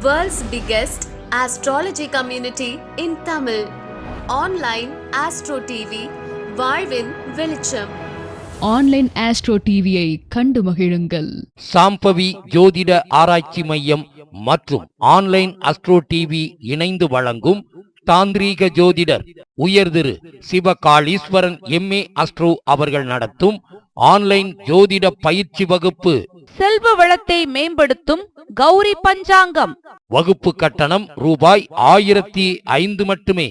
World's biggest astrology community in Tamil. Online Astro TV, வாழ்வின் வெளிச்சம் online astro டிவியை கண்டு மகிழுங்கள் சாம்பவி ஜோதிட ஆராய்ச்சி மையம் மற்றும் ஆன்லைன் அஸ்ட்ரோ டிவி இணைந்து வழங்கும் தாந்திரீக ஜோதிடர் உயர்திரு சிவகாளீஸ்வரன் எம்ஏ அஸ்ட்ரோ அவர்கள் நடத்தும் ஆன்லைன் ஜோதிட பயிற்சி வகுப்பு செல்வ வளத்தை மேம்படுத்தும் கௌரி பஞ்சாங்கம். வகுப்பு கட்டணம் ரூபாய் ஆயிரத்தி ஐந்து மட்டுமே.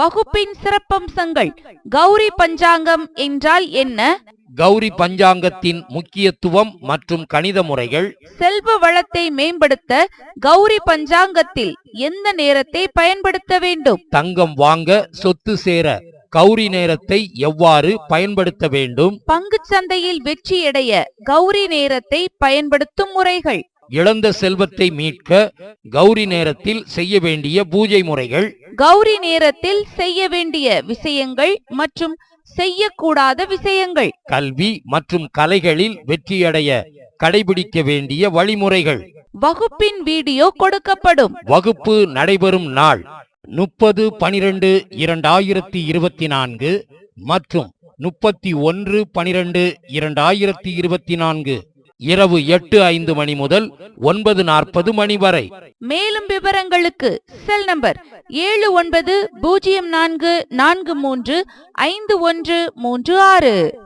வகுப்பின் சிறப்பம்சங்கள் கௌரி பஞ்சாங்கம் என்றால் என்ன? கௌரி பஞ்சாங்கத்தின் முக்கியத்துவம் மற்றும் கணித முறைகள். செல்வ வளத்தை மேம்படுத்த கௌரி பஞ்சாங்கத்தில் எந்த நேரத்தை பயன்படுத்த வேண்டும்? தங்கம் வாங்க சொத்து சேர. கௌரி நேரத்தை எவ்வாறு பயன்படுத்த வேண்டும்? பங்குச் சந்தையில் வெற்றியடைய கௌரி நேரத்தை பயன்படுத்தும் முறைகள். இழந்த செல்வத்தை மீட்க கௌரி நேரத்தில் செய்ய வேண்டிய பூஜை முறைகள். கௌரி நேரத்தில் செய்ய வேண்டிய விஷயங்கள் மற்றும் செய்யக்கூடாத விஷயங்கள். கல்வி மற்றும் கலைகளில் வெற்றியடைய கடைபிடிக்க வேண்டிய வழிமுறைகள். வகுப்பின் வீடியோ கொடுக்கப்படும். வகுப்பு நடைபெறும் நாள். முப்பது பனிரெண்டு இரண்டாயிரத்தி இருபத்தி நான்கு மற்றும் முப்பத்தி ஒன்று பனிரெண்டு இரண்டாயிரத்தி இருபத்தி நான்கு இரவு எட்டு ஐந்து மணி முதல் ஒன்பது நாற்பது மணி வரை. மேலும் விவரங்களுக்கு செல் நம்பர் ஏழு ஒன்பது பூஜ்ஜியம் நான்கு நான்கு மூன்று ஐந்து ஒன்று மூன்று ஆறு.